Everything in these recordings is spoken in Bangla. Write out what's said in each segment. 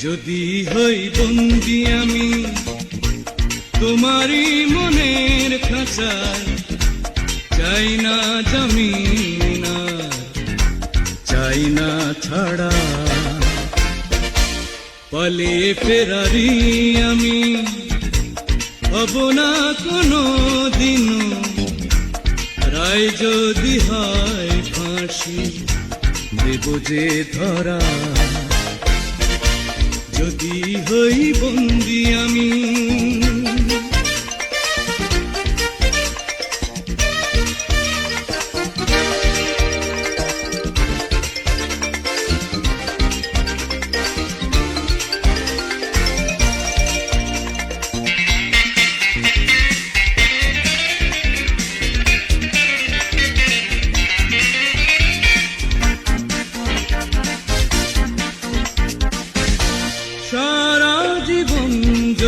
যদি হই বন্দি আমি, তোমারই মনের খাঁচায় চাই না জমিন আর চাই না ছাড়া। পালে ফেরারি আমি, হব না কোনো দিনও। রায় যদি হয় ফাঁসি, দেব যে ধরা। যদি হই বন্দি আমি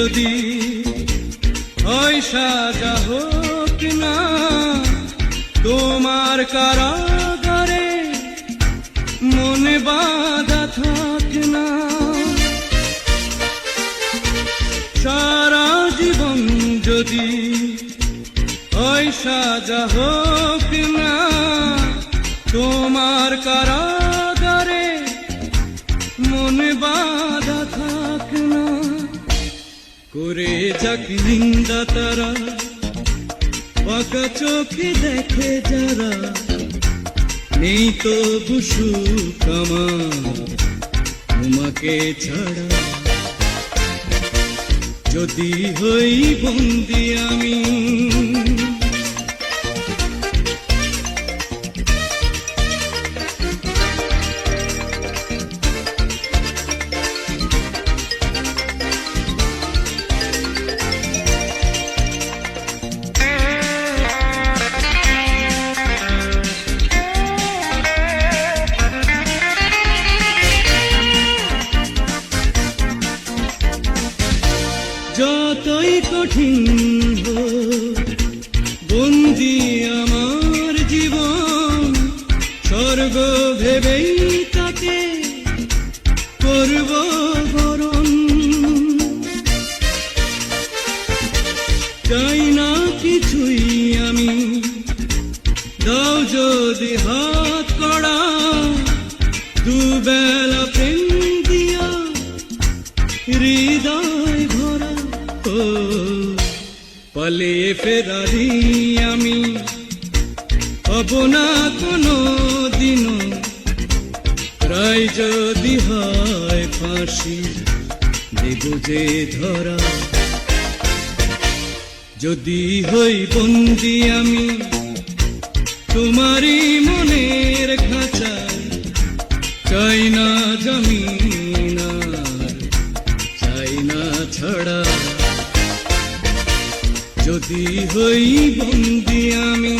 যদি হয় সাজা হোক না, তোমার কারাগারে মনে বাধা থাক না। সারা জীবন যদি হয় সাজা হোক না করে যাক নিন্দা তারা। পাকা চোখে দেখে যারা, নেই তো বুসু তোমাকে ছাড়া। যদি হই বন্দি আমি যতই কঠিন বন্দি আমার জীবন, স্বর্গ ভেবেই তাকে করব বরণ। চাই না কিছুই আমি, দাও যদি হাত করা দুবেলা ও পালে ফেরারি আমি হব না কোনো দিন প্রায় যদি হয় ফাঁসি দেব যে ধরা যদি হই বন্দি আমি তোমারই মনের খাঁচায় চাই না জমিন যদি হই বন্দি আমি